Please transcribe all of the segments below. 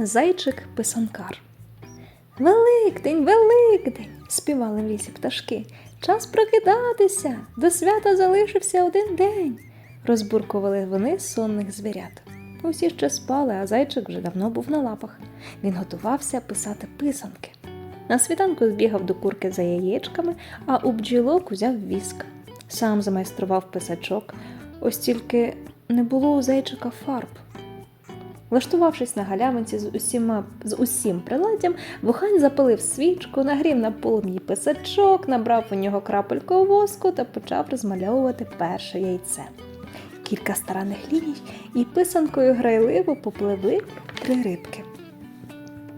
Зайчик писанкар. Великдень, Великдень! співали в лісі пташки. Час прокидатися. До свята залишився один день. Розбуркували вони сонних звірят. Усі ще спали, а зайчик вже давно був на лапах. Він готувався писати писанки. На світанку збігав до курки за яєчками, а у бджілок узяв віск. Сам замайстрував писачок, ось тільки не було у зайчика фарб. Влаштувавшись на галявинці з усіма з усім приладдям, вухань запалив свічку, нагрів на полум'ї писачок, набрав у нього крапельку воску та почав розмальовувати перше яйце. Кілька старанних ліній і писанкою грайливо попливли три рибки.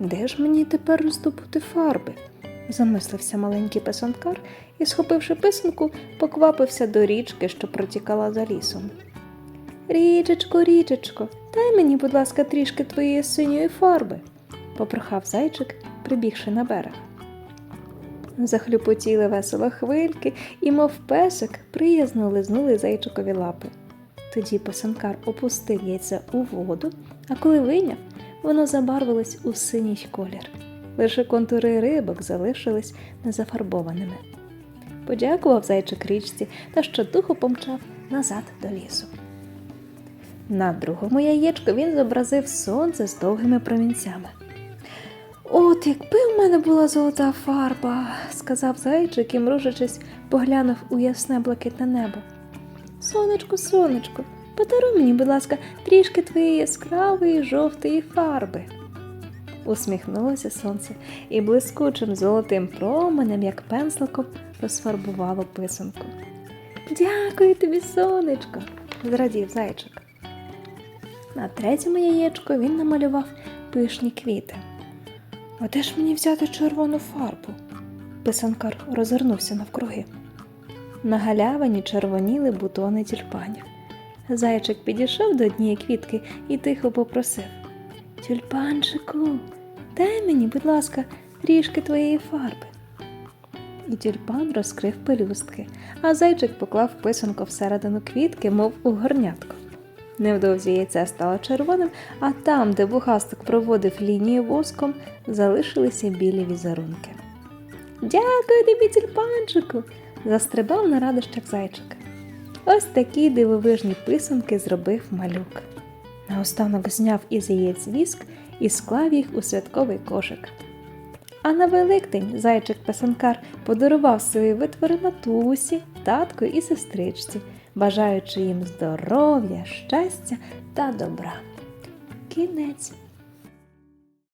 Де ж мені тепер роздобути фарби? замислився маленький писанкар і, схопивши писанку, поквапився до річки, що протікала за лісом. Річечко, річечко, дай мені, будь ласка, трішки твоєї синьої фарби, попрохав зайчик, прибігши на берег. Захлюпотіли весело хвильки і, мов песик, приязно лизнули зайчикові лапи. Тоді писанкар опустив яйце у воду, а коли вийняв, воно забарвилось у синій колір. Лише контури рибок залишились незафарбованими. Подякував зайчик річці та щодуху помчав назад до лісу. На другому яєчку він зобразив сонце з довгими промінцями. От якби в мене була золота фарба, сказав зайчик і, мружачись, поглянув у ясне блакитне небо. Сонечко, сонечко, подаруй мені, будь ласка, трішки твоєї яскравої жовтої фарби. Усміхнулося сонце і блискучим золотим променем, як пензликом, розфарбувало писанку. Дякую тобі, сонечко, зрадів зайчик. На третьому яєчку він намалював пишні квіти. А де ж мені взяти червону фарбу? Писанкар розвернувся навкруги. На галявині червоніли бутони тюльпанів. Зайчик підійшов до однієї квітки і тихо попросив Тюльпанчику, дай мені, будь ласка, трішки твоєї фарби. І тюльпан розкрив пелюстки, а зайчик поклав писанку всередину квітки, мов у горнятку. Невдовзі яйце стало червоним, а там, де вухастик проводив лінію воском, залишилися білі візерунки. Дякую тобі, тюльпанчику! застрибав на радощах зайчик. Ось такі дивовижні писанки зробив малюк. Наостанок зняв із яєць віск і склав їх у святковий кошик. А на Великдень зайчик-писанкар подарував свої витвори матусі, татку і сестричці, бажаючи їм здоров'я, щастя та добра. Кінець.